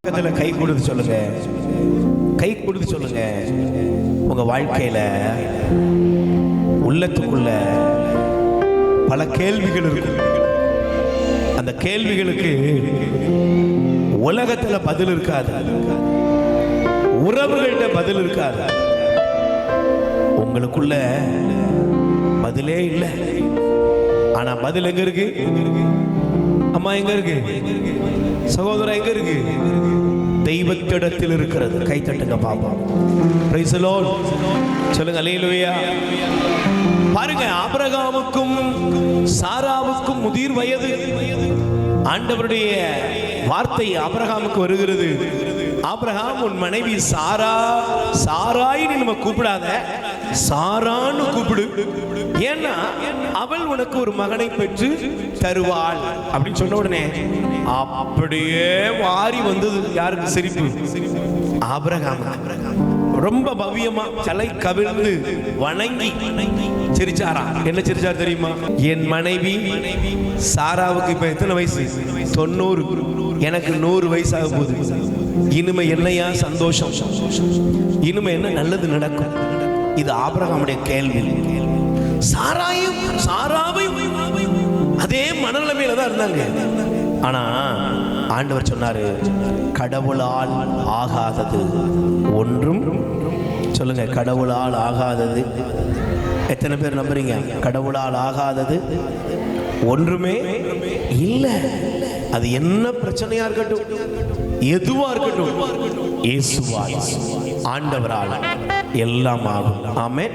பக்கத்தில் கை கொடுத்து சொல்லுங்க. கை கொடுத்து சொல்லுங்க. உங்க வாழ்க்கையில உள்ளத்துக்குள்ள பல கேள்விகள் இருக்கு அந்த கேள்விகளுக்கு உலகத்துல பதில் இருக்காது. உறவுகள்கிட்ட பதில் இருக்காது. உங்களுக்குள்ள பதிலே இல்லை. ஆனா பதில் எங்க இருக்கு? அம்மா எங்க இருக்கு? சகோதரன் எங்க இருக்கு? தெய்வத்திடத்தில் இருக்கிறது கை தட்டுங்க பாப்பா. சொல்லுங்க அலையிலுவையா பாருங்க ஆபரகாமுக்கும் சாராவுக்கும் முதிர் வயது. ஆண்டவருடைய வார்த்தை ஆபரகாமுக்கு வருகிறது. ஆபிரகாம் உன் மனைவி சாரா சாராய் நம்ம கூப்பிடாத. சாரான்னு கூப்பிடு. ஏன்னா அவள் உனக்கு ஒரு மகனை பெற்று தருவாள். அப்படின்னு சொன்ன உடனே அப்படியே வாரி வந்தது யாருக்கு சிரிப்பு? ஆபிரகாம் ரொம்ப பவ்யமா தலை கவிழ்ந்து வணங்கி சிரிச்சாரா? என்ன சிரிச்சார் தெரியுமா? என் மனைவி சாராவுக்கு இப்ப எத்தனை வயசு? தொண்ணூறு. எனக்கு நூறு வயசு ஆக போகுது. இனிமே என்னையா சந்தோஷம்? இனிமே என்ன நல்லது நடக்கும்? இது ஆபிரகாமுடைய கேள்வி. சாராயும் சாராவையும் அதே மனநிலைமையில தான் இருந்தாங்க. ஆனா ஆண்டவர் சொன்னாரு கடவுளால் ஆகாதது ஒன்றும் சொல்லுங்க கடவுளால் ஆகாதது எத்தனை பேர் நம்புறீங்க? கடவுளால் ஆகாதது ஒன்றுமே இல்லை. அது என்ன பிரச்சனையா இருக்கட்டும். எதுவா இருக்கட்டும் இயேசுவால் ஆண்டவரால் எல்லாம் ஆகும் ஆமே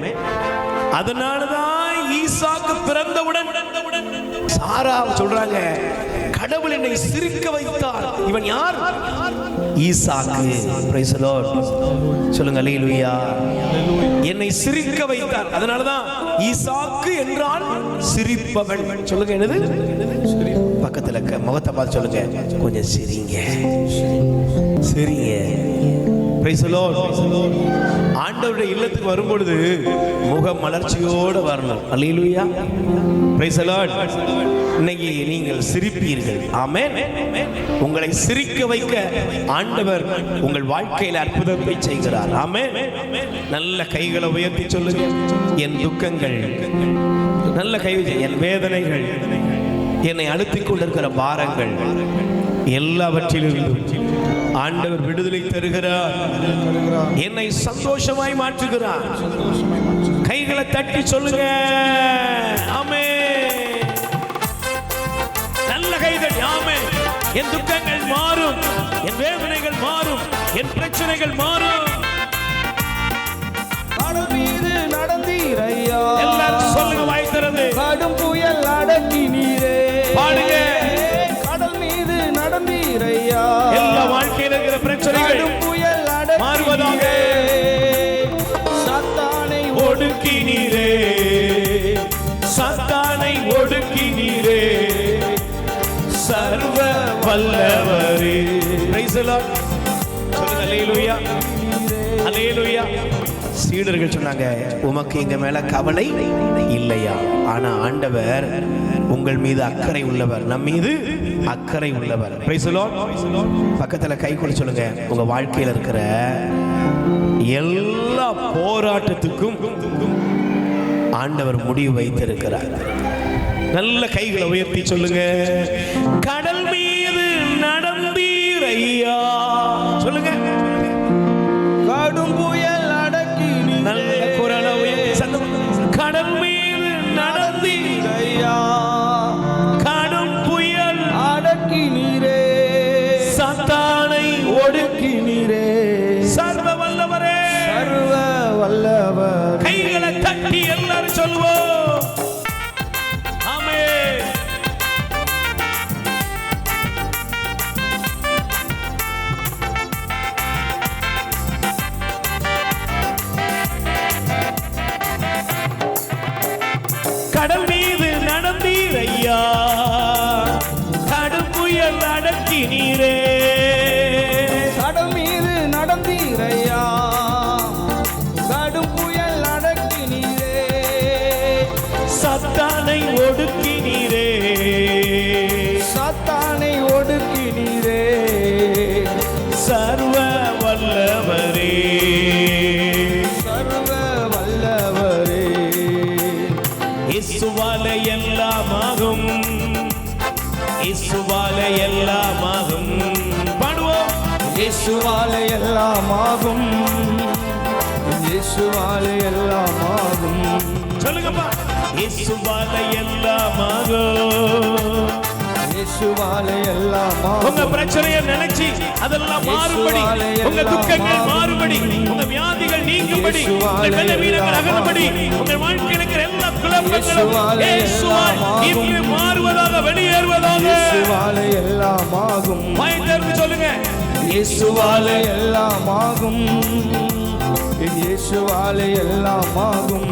அதனாலதான் ஈசாக்கு பிறந்தவுடன் ஆறாம் சொல்றாங்க கடவுள் என்னை சிரிக்க வைத்தார். இவன் யார்? ஈசாக்கு. சொல்லுங்க அல்லேலூயா என்னை சிரிக்க வைத்தார். அதனாலதான் ஈசாக்கு என்றால் சிரிப்பவன். சொல்லுங்க என்னது? பக்கத்துல இருக்க முகத்தை பார்த்து சொல்லுங்க கொஞ்சம் சிரிங்க. சிரிங்க. ஆண்டவருடைய இல்லத்துக்கு வரும்பொழுது முக மலர்ச்சியோடு வரணும் Lord. இன்னைக்கு நீங்கள் சிரிப்பீர்கள். ஆமென் உங்களை சிரிக்க வைக்க ஆண்டவர் உங்கள் வாழ்க்கையில் அற்புதத்தை செய்கிறார். ஆமென் நல்ல கைகளை உயர்த்தி சொல்லுங்க. என் துக்கங்கள் நல்ல கை என் வேதனைகள் என்னை அழுத்திக் கொண்டிருக்கிற பாரங்கள் எல்லாவற்றிலிருந்தும் ஆண்டவர் விடுதலை தருகிறார். என்னை சந்தோஷமாய் மாற்றுகிறார். கைகளை தட்டி சொல்லுங்க. ஆமே நல்ல கைகள் ஆமே என் துக்கங்கள் மாறும். என் வேதனைகள் மாறும். என் பிரச்சனைகள் மாறும். எல்லாரும் சொல்லுங்க வாய் திறந்து. கடும் புயல் அடக்கி நீரே. பாடுங்க. வல்லவரே சீடர்கள் சொன்னாங்க உமக்கு எங்க மேல கவலை இல்லையா? ஆனா ஆண்டவர் உங்கள் மீது அக்கறை உள்ளவர். நம் மீது அக்கறை உள்ளவர். பக்கத்துல கை கொடு சொல்லுங்க உங்க வாழ்க்கையில இருக்கிற எல்லா போராட்டத்துக்கும் ஆண்டவர் முடிவு வைத்திருக்கிறார். நல்ல கைகளை உயர்த்தி சொல்லுங்க கடல் மீது நடந்து 哎呀！கடல் இயேசுவாலே எல்லாமாகும். இயேசுவாலே எல்லாமாகும். சொல்லுங்கப்பா. இயேசுவாலே எல்லாமாகும். இயேசுவாலே உங்க எல்லாமாகும் பிரச்சனையை நினைச்சு அதெல்லாம் மாறுபடி. உங்க துக்கங்கள் மாறுபடி. உங்க வியாதிகள் நீங்கும்படி. உங்கள் பலவீனங்கள் அகலும்படி. உங்கள் வாழ்க்கையில் இருக்கிற எல்லா குழப்பங்களும் இயேசுவால் இன்று மாறுவதாக வெளியேறுவதாக. இயேசுவாலே எல்லாமாகும். பயந்திருந்து சொல்லுங்க. இயேசுவாலே எல்லாமாகும் என் இயேசுவாலே எல்லாமாகும்